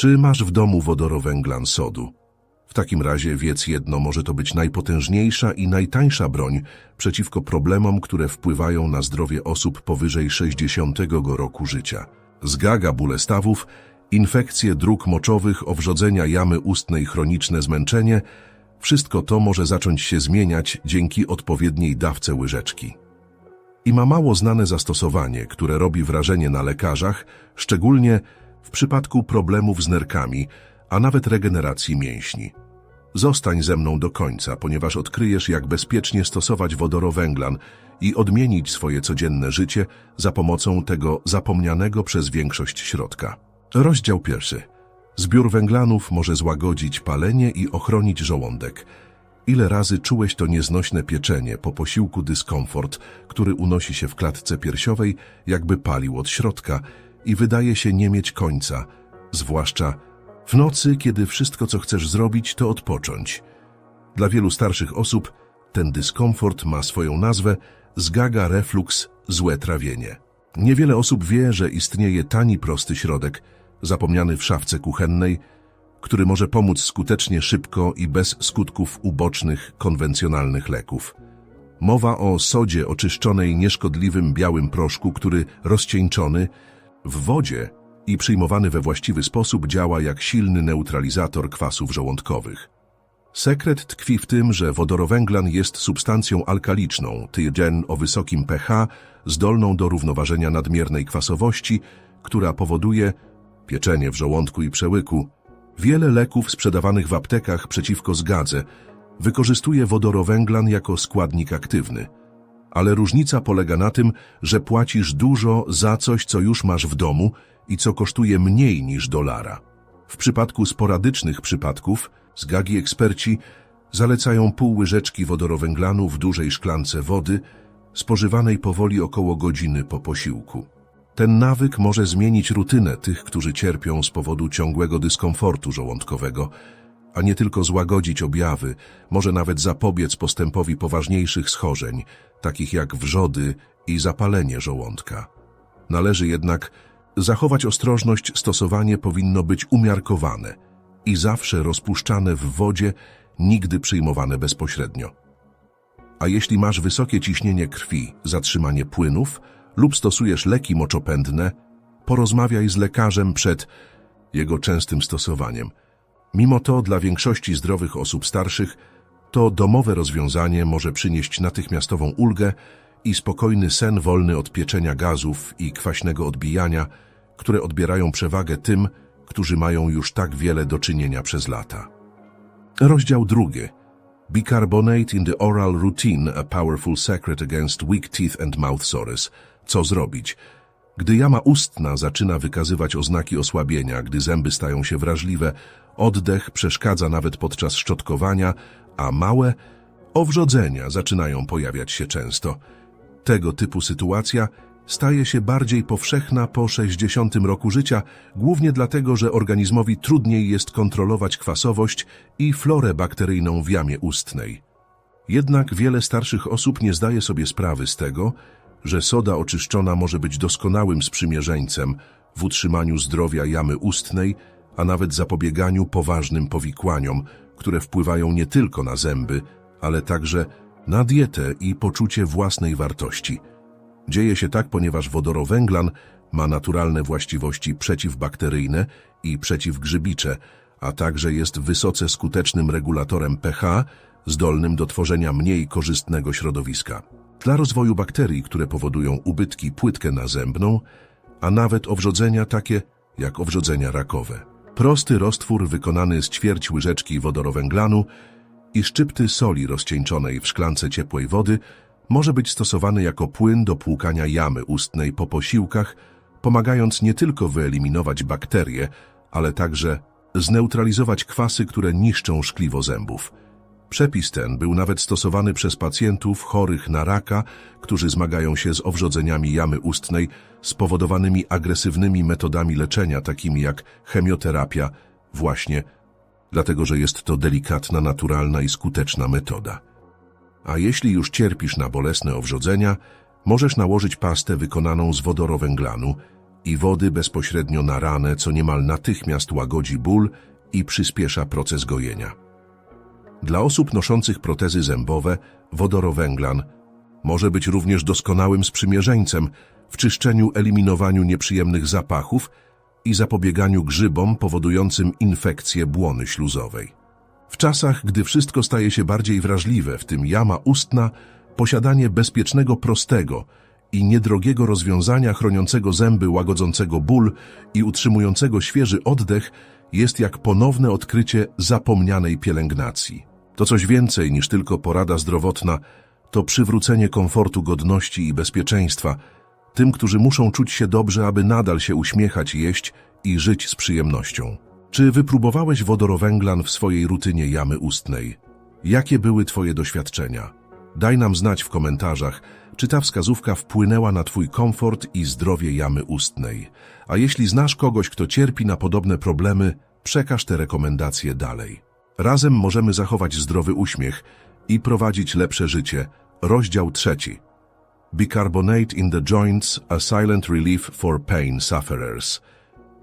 Czy masz w domu wodorowęglan sodu? W takim razie wiedz jedno, może to być najpotężniejsza i najtańsza broń przeciwko problemom, które wpływają na zdrowie osób powyżej 60 roku życia. Zgaga bóle stawów, infekcje dróg moczowych, owrzodzenia jamy ustnej, chroniczne zmęczenie – wszystko to może zacząć się zmieniać dzięki odpowiedniej dawce łyżeczki. I ma mało znane zastosowanie, które robi wrażenie na lekarzach, szczególnie w przypadku problemów z nerkami, a nawet regeneracji mięśni. Zostań ze mną do końca, ponieważ odkryjesz, jak bezpiecznie stosować wodorowęglan i odmienić swoje codzienne życie za pomocą tego zapomnianego przez większość środka. Rozdział pierwszy. Zbiór węglanów może złagodzić palenie i ochronić żołądek. Ile razy czułeś to nieznośne pieczenie, po posiłku dyskomfort, który unosi się w klatce piersiowej, jakby palił od środka i wydaje się nie mieć końca, zwłaszcza w nocy, kiedy wszystko, co chcesz zrobić, to odpocząć. Dla wielu starszych osób ten dyskomfort ma swoją nazwę zgaga reflux, złe trawienie. Niewiele osób wie, że istnieje tani, prosty środek, zapomniany w szafce kuchennej, który może pomóc skutecznie, szybko i bez skutków ubocznych konwencjonalnych leków. Mowa o sodzie oczyszczonej nieszkodliwym białym proszku, który rozcieńczony w wodzie i przyjmowany we właściwy sposób działa jak silny neutralizator kwasów żołądkowych. Sekret tkwi w tym, że wodorowęglan jest substancją alkaliczną, tygen o wysokim pH, zdolną do równoważenia nadmiernej kwasowości, która powoduje pieczenie w żołądku i przełyku. Wiele leków sprzedawanych w aptekach przeciwko zgadze wykorzystuje wodorowęglan jako składnik aktywny. Ale różnica polega na tym, że płacisz dużo za coś, co już masz w domu i co kosztuje mniej niż dolara. W przypadku sporadycznych przypadków, zgagi eksperci zalecają pół łyżeczki wodorowęglanu w dużej szklance wody, spożywanej powoli około godziny po posiłku. Ten nawyk może zmienić rutynę tych, którzy cierpią z powodu ciągłego dyskomfortu żołądkowego, a nie tylko złagodzić objawy, może nawet zapobiec postępowi poważniejszych schorzeń, takich jak wrzody i zapalenie żołądka. Należy jednak zachować ostrożność, stosowanie powinno być umiarkowane i zawsze rozpuszczane w wodzie, nigdy przyjmowane bezpośrednio. A jeśli masz wysokie ciśnienie krwi, zatrzymanie płynów, lub stosujesz leki moczopędne, porozmawiaj z lekarzem przed jego częstym stosowaniem. Mimo to dla większości zdrowych osób starszych to domowe rozwiązanie może przynieść natychmiastową ulgę i spokojny sen wolny od pieczenia gazów i kwaśnego odbijania, które odbierają przewagę tym, którzy mają już tak wiele do czynienia przez lata. Rozdział drugi. Bicarbonate in the oral routine, a powerful secret against weak teeth and mouth sores – co zrobić? Gdy jama ustna zaczyna wykazywać oznaki osłabienia, gdy zęby stają się wrażliwe, oddech przeszkadza nawet podczas szczotkowania, a małe owrzodzenia zaczynają pojawiać się często. Tego typu sytuacja staje się bardziej powszechna po 60 roku życia, głównie dlatego, że organizmowi trudniej jest kontrolować kwasowość i florę bakteryjną w jamie ustnej. Jednak wiele starszych osób nie zdaje sobie sprawy z tego, że soda oczyszczona może być doskonałym sprzymierzeńcem w utrzymaniu zdrowia jamy ustnej, a nawet zapobieganiu poważnym powikłaniom, które wpływają nie tylko na zęby, ale także na dietę i poczucie własnej wartości. Dzieje się tak, ponieważ wodorowęglan ma naturalne właściwości przeciwbakteryjne i przeciwgrzybicze, a także jest wysoce skutecznym regulatorem pH, zdolnym do tworzenia mniej korzystnego środowiska dla rozwoju bakterii, które powodują ubytki płytkę nazębną, a nawet owrzodzenia takie jak owrzodzenia rakowe. Prosty roztwór wykonany z ćwierć łyżeczki wodorowęglanu i szczypty soli rozcieńczonej w szklance ciepłej wody może być stosowany jako płyn do płukania jamy ustnej po posiłkach, pomagając nie tylko wyeliminować bakterie, ale także zneutralizować kwasy, które niszczą szkliwo zębów. Przepis ten był nawet stosowany przez pacjentów chorych na raka, którzy zmagają się z owrzodzeniami jamy ustnej spowodowanymi agresywnymi metodami leczenia, takimi jak chemioterapia, właśnie dlatego, że jest to delikatna, naturalna i skuteczna metoda. A jeśli już cierpisz na bolesne owrzodzenia, możesz nałożyć pastę wykonaną z wodorowęglanu, i wody bezpośrednio na ranę, co niemal natychmiast łagodzi ból i przyspiesza proces gojenia. Dla osób noszących protezy zębowe wodorowęglan może być również doskonałym sprzymierzeńcem w czyszczeniu, eliminowaniu nieprzyjemnych zapachów i zapobieganiu grzybom powodującym infekcję błony śluzowej. W czasach, gdy wszystko staje się bardziej wrażliwe, w tym jama ustna, posiadanie bezpiecznego, prostego i niedrogiego rozwiązania chroniącego zęby, łagodzącego ból i utrzymującego świeży oddech jest jak ponowne odkrycie zapomnianej pielęgnacji. To coś więcej niż tylko porada zdrowotna, to przywrócenie komfortu, godności i bezpieczeństwa tym, którzy muszą czuć się dobrze, aby nadal się uśmiechać, jeść i żyć z przyjemnością. Czy wypróbowałeś wodorowęglan w swojej rutynie jamy ustnej? Jakie były Twoje doświadczenia? Daj nam znać w komentarzach, czy ta wskazówka wpłynęła na Twój komfort i zdrowie jamy ustnej. A jeśli znasz kogoś, kto cierpi na podobne problemy, przekaż te rekomendacje dalej. Razem możemy zachować zdrowy uśmiech i prowadzić lepsze życie. Rozdział trzeci. Bicarbonate in the joints, a silent relief for pain sufferers.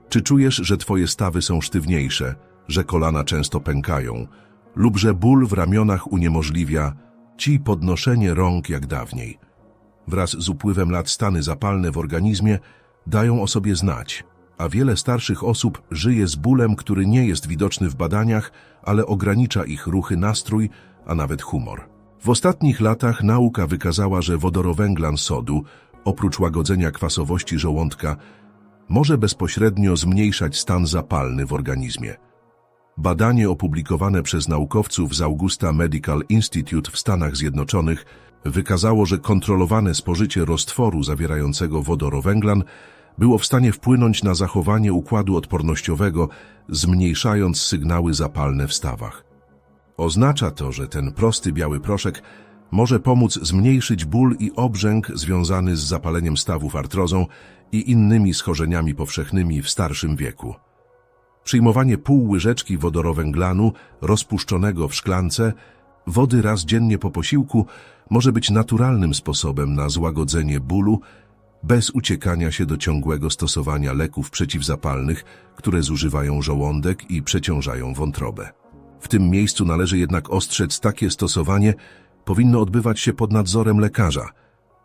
Czy czujesz, że twoje stawy są sztywniejsze, że kolana często pękają, lub że ból w ramionach uniemożliwia ci podnoszenie rąk jak dawniej? Wraz z upływem lat stany zapalne w organizmie dają o sobie znać, a wiele starszych osób żyje z bólem, który nie jest widoczny w badaniach, ale ogranicza ich ruchy, nastrój, a nawet humor. W ostatnich latach nauka wykazała, że wodorowęglan sodu, oprócz łagodzenia kwasowości żołądka, może bezpośrednio zmniejszać stan zapalny w organizmie. Badanie opublikowane przez naukowców z Augusta Medical Institute w Stanach Zjednoczonych wykazało, że kontrolowane spożycie roztworu zawierającego wodorowęglan było w stanie wpłynąć na zachowanie układu odpornościowego, zmniejszając sygnały zapalne w stawach. Oznacza to, że ten prosty biały proszek może pomóc zmniejszyć ból i obrzęk związany z zapaleniem stawów artrozą i innymi schorzeniami powszechnymi w starszym wieku. Przyjmowanie pół łyżeczki wodorowęglanu rozpuszczonego w szklance wody raz dziennie po posiłku może być naturalnym sposobem na złagodzenie bólu bez uciekania się do ciągłego stosowania leków przeciwzapalnych, które zużywają żołądek i przeciążają wątrobę. W tym miejscu należy jednak ostrzec takie stosowanie powinno odbywać się pod nadzorem lekarza,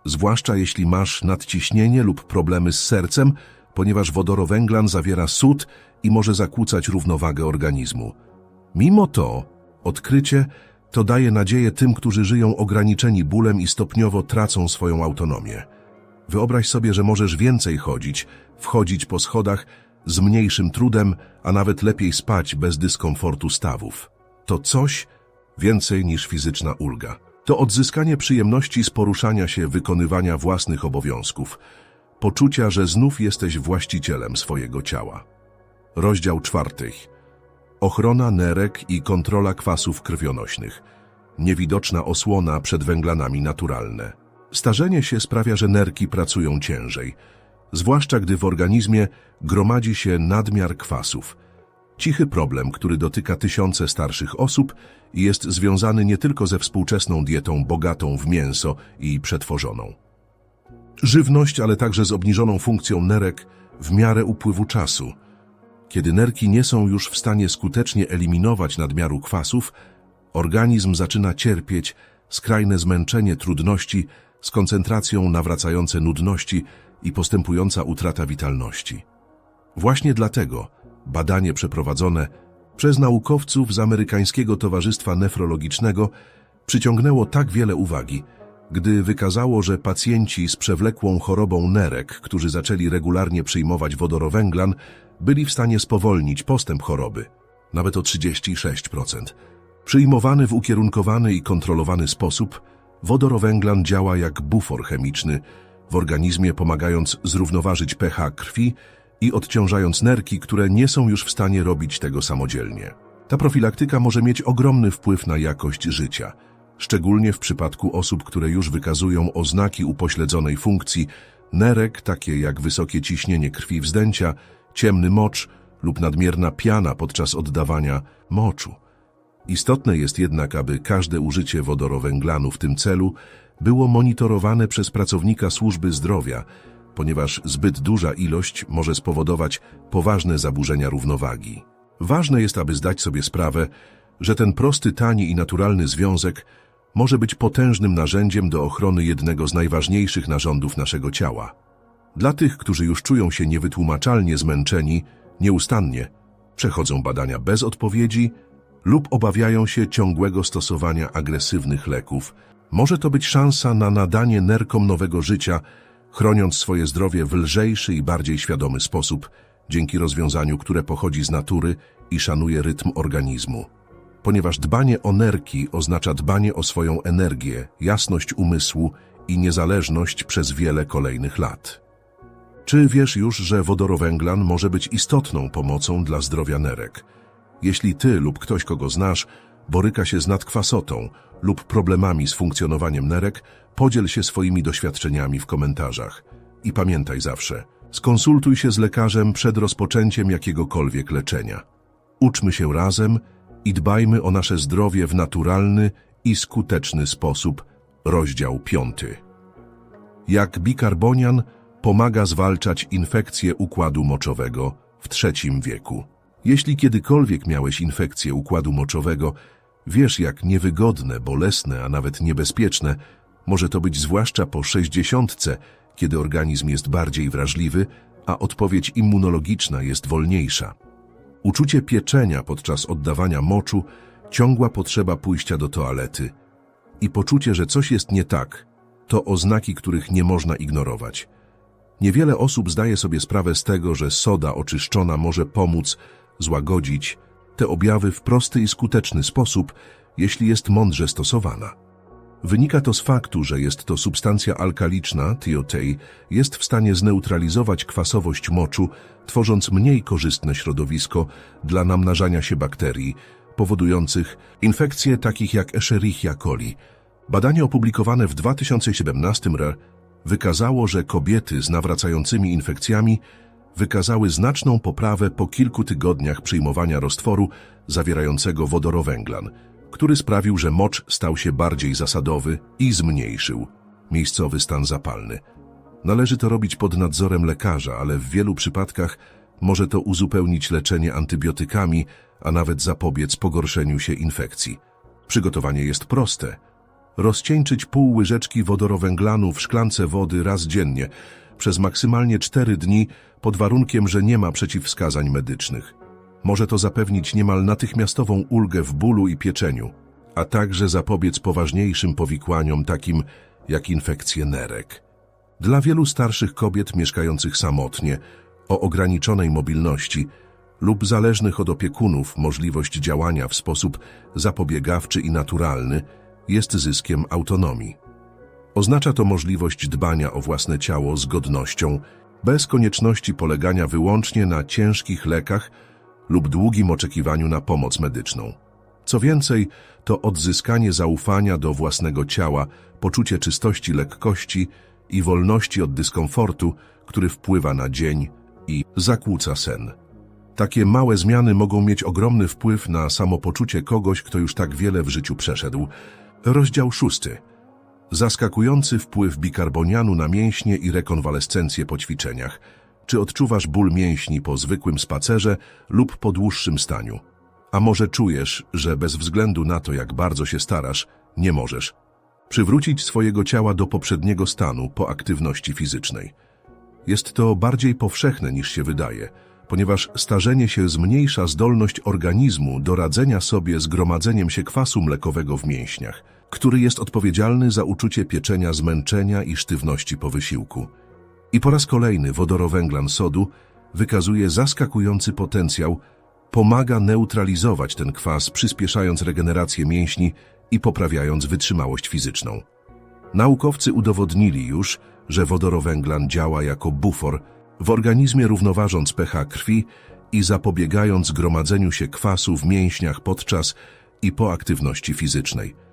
zwłaszcza jeśli masz nadciśnienie lub problemy z sercem, ponieważ wodorowęglan zawiera sód i może zakłócać równowagę organizmu. Mimo to, odkrycie to daje nadzieję tym, którzy żyją ograniczeni bólem i stopniowo tracą swoją autonomię. Wyobraź sobie, że możesz więcej chodzić, wchodzić po schodach z mniejszym trudem, a nawet lepiej spać bez dyskomfortu stawów. To coś więcej niż fizyczna ulga. To odzyskanie przyjemności z poruszania się, wykonywania własnych obowiązków, poczucia, że znów jesteś właścicielem swojego ciała. Rozdział czwarty. Ochrona nerek i kontrola kwasów krwionośnych. Niewidoczna osłona przed węglanami naturalne. Starzenie się sprawia, że nerki pracują ciężej, zwłaszcza gdy w organizmie gromadzi się nadmiar kwasów. Cichy problem, który dotyka tysiące starszych osób i jest związany nie tylko ze współczesną dietą bogatą w mięso i przetworzoną. Żywność, ale także z obniżoną funkcją nerek w miarę upływu czasu. Kiedy nerki nie są już w stanie skutecznie eliminować nadmiaru kwasów, organizm zaczyna cierpieć skrajne zmęczenie, trudności z koncentracją, nawracające nudności i postępująca utrata witalności. Właśnie dlatego badanie przeprowadzone przez naukowców z Amerykańskiego Towarzystwa Nefrologicznego przyciągnęło tak wiele uwagi, gdy wykazało, że pacjenci z przewlekłą chorobą nerek, którzy zaczęli regularnie przyjmować wodorowęglan, byli w stanie spowolnić postęp choroby, nawet o 36%. Przyjmowany w ukierunkowany i kontrolowany sposób, wodorowęglan działa jak bufor chemiczny, w organizmie pomagając zrównoważyć pH krwi i odciążając nerki, które nie są już w stanie robić tego samodzielnie. Ta profilaktyka może mieć ogromny wpływ na jakość życia, szczególnie w przypadku osób, które już wykazują oznaki upośledzonej funkcji nerek, takie jak wysokie ciśnienie krwi wzdęcia, ciemny mocz lub nadmierna piana podczas oddawania moczu. Istotne jest jednak, aby każde użycie wodorowęglanu w tym celu było monitorowane przez pracownika służby zdrowia, ponieważ zbyt duża ilość może spowodować poważne zaburzenia równowagi. Ważne jest, aby zdać sobie sprawę, że ten prosty, tani i naturalny związek może być potężnym narzędziem do ochrony jednego z najważniejszych narządów naszego ciała. Dla tych, którzy już czują się niewytłumaczalnie zmęczeni, nieustannie przechodzą badania bez odpowiedzi lub obawiają się ciągłego stosowania agresywnych leków, może to być szansa na nadanie nerkom nowego życia, chroniąc swoje zdrowie w lżejszy i bardziej świadomy sposób, dzięki rozwiązaniu, które pochodzi z natury i szanuje rytm organizmu. Ponieważ dbanie o nerki oznacza dbanie o swoją energię, jasność umysłu i niezależność przez wiele kolejnych lat. Czy wiesz już, że wodorowęglan może być istotną pomocą dla zdrowia nerek? Jeśli ty lub ktoś, kogo znasz, boryka się z nadkwasotą lub problemami z funkcjonowaniem nerek, podziel się swoimi doświadczeniami w komentarzach. I pamiętaj zawsze, skonsultuj się z lekarzem przed rozpoczęciem jakiegokolwiek leczenia. Uczmy się razem i dbajmy o nasze zdrowie w naturalny i skuteczny sposób. Rozdział piąty. Jak bikarbonian pomaga zwalczać infekcje układu moczowego w trzecim wieku. Jeśli kiedykolwiek miałeś infekcję układu moczowego, wiesz jak niewygodne, bolesne, a nawet niebezpieczne może to być zwłaszcza po sześćdziesiątce, kiedy organizm jest bardziej wrażliwy, a odpowiedź immunologiczna jest wolniejsza. Uczucie pieczenia podczas oddawania moczu, ciągła potrzeba pójścia do toalety i poczucie, że coś jest nie tak, to oznaki, których nie można ignorować. Niewiele osób zdaje sobie sprawę z tego, że soda oczyszczona może pomóc złagodzić te objawy w prosty i skuteczny sposób, jeśli jest mądrze stosowana. Wynika to z faktu, że jest to substancja alkaliczna, thiotei, jest w stanie zneutralizować kwasowość moczu, tworząc mniej korzystne środowisko dla namnażania się bakterii, powodujących infekcje takich jak Escherichia coli. Badanie opublikowane w 2017 r. wykazało, że kobiety z nawracającymi infekcjami wykazały znaczną poprawę po kilku tygodniach przyjmowania roztworu zawierającego wodorowęglan, który sprawił, że mocz stał się bardziej zasadowy i zmniejszył miejscowy stan zapalny. Należy to robić pod nadzorem lekarza, ale w wielu przypadkach może to uzupełnić leczenie antybiotykami, a nawet zapobiec pogorszeniu się infekcji. Przygotowanie jest proste. Rozcieńczyć pół łyżeczki wodorowęglanu w szklance wody raz dziennie przez maksymalnie 4 dni pod warunkiem, że nie ma przeciwwskazań medycznych. Może to zapewnić niemal natychmiastową ulgę w bólu i pieczeniu, a także zapobiec poważniejszym powikłaniom takim jak infekcje nerek. Dla wielu starszych kobiet mieszkających samotnie, o ograniczonej mobilności lub zależnych od opiekunów możliwość działania w sposób zapobiegawczy i naturalny jest zyskiem autonomii. Oznacza to możliwość dbania o własne ciało z godnością, bez konieczności polegania wyłącznie na ciężkich lekach lub długim oczekiwaniu na pomoc medyczną. Co więcej, to odzyskanie zaufania do własnego ciała, poczucie czystości, lekkości i wolności od dyskomfortu, który wpływa na dzień i zakłóca sen. Takie małe zmiany mogą mieć ogromny wpływ na samopoczucie kogoś, kto już tak wiele w życiu przeszedł. Rozdział szósty. Zaskakujący wpływ bikarbonianu na mięśnie i rekonwalescencję po ćwiczeniach. Czy odczuwasz ból mięśni po zwykłym spacerze lub po dłuższym staniu? A może czujesz, że bez względu na to, jak bardzo się starasz, nie możesz przywrócić swojego ciała do poprzedniego stanu po aktywności fizycznej? Jest to bardziej powszechne niż się wydaje, ponieważ starzenie się zmniejsza zdolność organizmu do radzenia sobie z gromadzeniem się kwasu mlekowego w mięśniach, który jest odpowiedzialny za uczucie pieczenia, zmęczenia i sztywności po wysiłku. I po raz kolejny wodorowęglan sodu wykazuje zaskakujący potencjał, pomaga neutralizować ten kwas, przyspieszając regenerację mięśni i poprawiając wytrzymałość fizyczną. Naukowcy udowodnili już, że wodorowęglan działa jako bufor w organizmie równoważąc pH krwi i zapobiegając gromadzeniu się kwasu w mięśniach podczas i po aktywności fizycznej.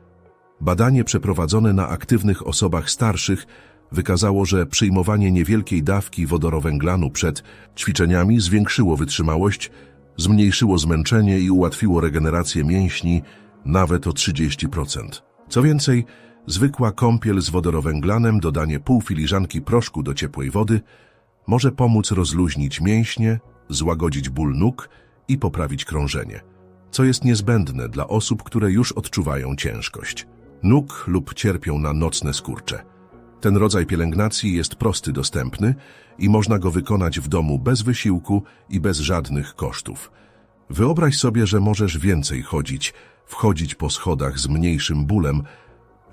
Badanie przeprowadzone na aktywnych osobach starszych wykazało, że przyjmowanie niewielkiej dawki wodorowęglanu przed ćwiczeniami zwiększyło wytrzymałość, zmniejszyło zmęczenie i ułatwiło regenerację mięśni nawet o 30%. Co więcej, zwykła kąpiel z wodorowęglanem, dodanie pół filiżanki proszku do ciepłej wody może pomóc rozluźnić mięśnie, złagodzić ból nóg i poprawić krążenie, co jest niezbędne dla osób, które już odczuwają ciężkość nóg lub cierpią na nocne skurcze. Ten rodzaj pielęgnacji jest prosty, dostępny i można go wykonać w domu bez wysiłku i bez żadnych kosztów. Wyobraź sobie, że możesz więcej chodzić, wchodzić po schodach z mniejszym bólem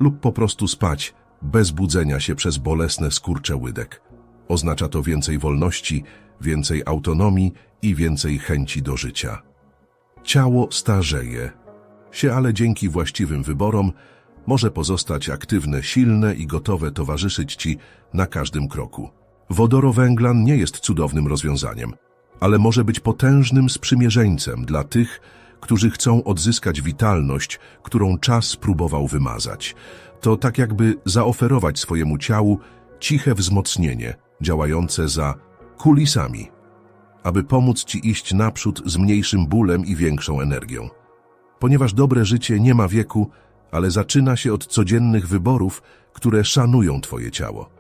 lub po prostu spać bez budzenia się przez bolesne skurcze łydek. Oznacza to więcej wolności, więcej autonomii i więcej chęci do życia. Ciało starzeje się, ale dzięki właściwym wyborom może pozostać aktywne, silne i gotowe towarzyszyć Ci na każdym kroku. Wodorowęglan nie jest cudownym rozwiązaniem, ale może być potężnym sprzymierzeńcem dla tych, którzy chcą odzyskać witalność, którą czas próbował wymazać. To tak jakby zaoferować swojemu ciału ciche wzmocnienie, działające za kulisami, aby pomóc Ci iść naprzód z mniejszym bólem i większą energią. Ponieważ dobre życie nie ma wieku, ale zaczyna się od codziennych wyborów, które szanują Twoje ciało.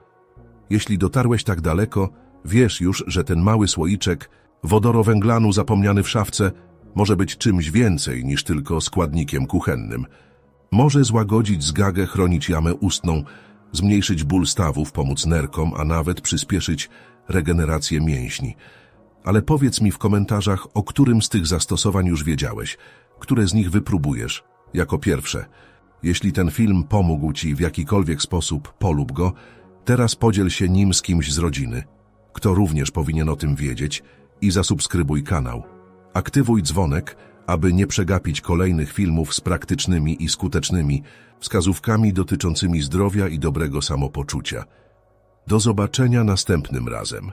Jeśli dotarłeś tak daleko, wiesz już, że ten mały słoiczek wodorowęglanu zapomniany w szafce może być czymś więcej niż tylko składnikiem kuchennym. Może złagodzić zgagę, chronić jamę ustną, zmniejszyć ból stawów, pomóc nerkom, a nawet przyspieszyć regenerację mięśni. Ale powiedz mi w komentarzach, o którym z tych zastosowań już wiedziałeś, które z nich wypróbujesz jako pierwsze. Jeśli ten film pomógł Ci w jakikolwiek sposób, polub go, teraz podziel się nim z kimś z rodziny, kto również powinien o tym wiedzieć i zasubskrybuj kanał. Aktywuj dzwonek, aby nie przegapić kolejnych filmów z praktycznymi i skutecznymi wskazówkami dotyczącymi zdrowia i dobrego samopoczucia. Do zobaczenia następnym razem.